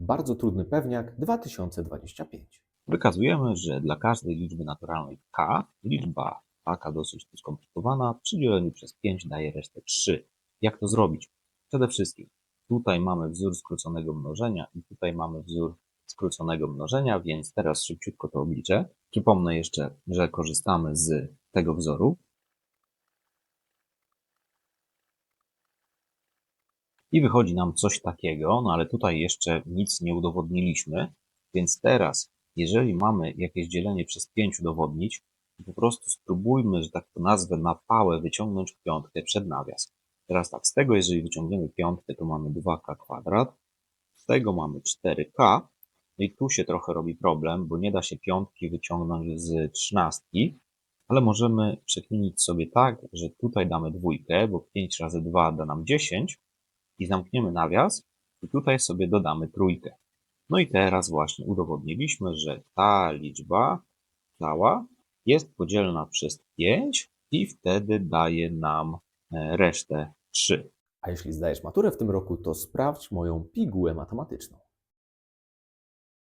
Bardzo trudny pewniak 2025. Wykazujemy, że dla każdej liczby naturalnej k liczba taka dosyć skomplikowana przy dzieleniu przez 5 daje resztę 3. Jak to zrobić? Przede wszystkim tutaj mamy wzór skróconego mnożenia i tutaj mamy wzór skróconego mnożenia, więc teraz szybciutko to obliczę. Przypomnę jeszcze, że korzystamy z tego wzoru. I wychodzi nam coś takiego, no ale tutaj jeszcze nic nie udowodniliśmy, więc teraz, jeżeli mamy jakieś dzielenie przez 5 udowodnić, to po prostu spróbujmy, że tak to nazwę, na pałę wyciągnąć piątkę przed nawias. Teraz tak, z tego jeżeli wyciągniemy piątkę, to mamy 2k kwadrat, z tego mamy 4k, no i tu się trochę robi problem, bo nie da się piątki wyciągnąć z trzynastki, ale możemy przekminić sobie tak, że tutaj damy dwójkę, bo 5 razy 2 da nam 10 i zamkniemy nawias i tutaj sobie dodamy trójkę. No i teraz właśnie udowodniliśmy, że ta liczba cała jest podzielona przez 5 i wtedy daje nam e, resztę 3. A jeśli zdajesz maturę w tym roku, to sprawdź moją pigułę matematyczną.